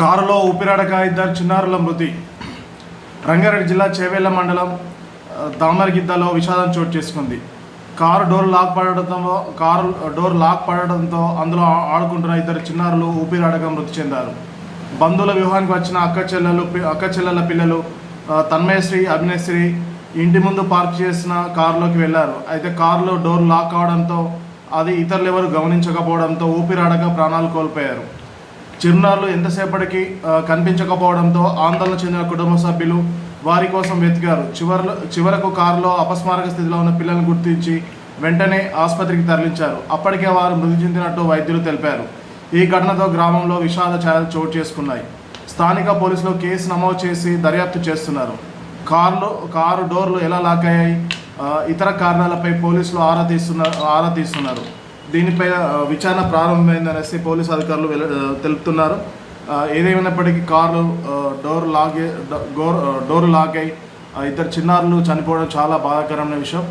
కారులో ఊపిరాడక ఇద్దరు చిన్నారుల మృతి. రంగారెడ్డి జిల్లా చేవేళ్ళ మండలం దామరగిద్దలో విషాదం చోటు చేసుకుంది. కారు డోర్ లాక్ పడడంతో కారు డోర్ లాక్ పడడంతో అందులో ఆడుకుంటున్న ఇద్దరు చిన్నారులు ఊపిరాడక మృతి చెందారు. బంధువుల వివాహానికి వచ్చిన అక్క చెల్లెలు పి- అక్క చెల్లెల పిల్లలు తన్మయశ్రీ అభినయశ్రీ ఇంటి ముందు పార్క్ చేసిన కారులోకి వెళ్ళారు. అయితే కారులో డోర్ లాక్ అవడంతో అది ఇతరులు ఎవరు గమనించకపోవడంతో ఊపిరాడక ప్రాణాలు కోల్పోయారు. చిరునాళ్ళు ఎంతసేపటికి కనిపించకపోవడంతో ఆందోళన చెందిన కుటుంబ సభ్యులు వారి కోసం వెతికారు. చివరిలో చివరకు కారులో అపస్మారక స్థితిలో ఉన్న పిల్లలను గుర్తించి వెంటనే ఆసుపత్రికి తరలించారు. అప్పటికే వారు మృతి చెందినట్టు వైద్యులు తెలిపారు. ఈ ఘటనతో గ్రామంలో విషాద ఛాయలు చోటు చేసుకున్నాయి. స్థానిక పోలీసులు కేసు నమోదు చేసి దర్యాప్తు చేస్తున్నారు. కార్లు కారు డోర్లు ఎలా లాక్ అయ్యాయి? ఇతర కారణాలపై పోలీసులు ఆరా తీస్తున్నారు ఆరా తీస్తున్నారు. దీనిపై విచారణ ప్రారంభమైందనేసి పోలీసు అధికారులు తెలుపుతున్నారు. ఏదేమైనప్పటికీ కారు డోర్ లాగే డోర్ డోర్ లాక్ అయి ఇద్దరు చిన్నారులు చనిపోవడం చాలా బాధాకరమైన విషయం.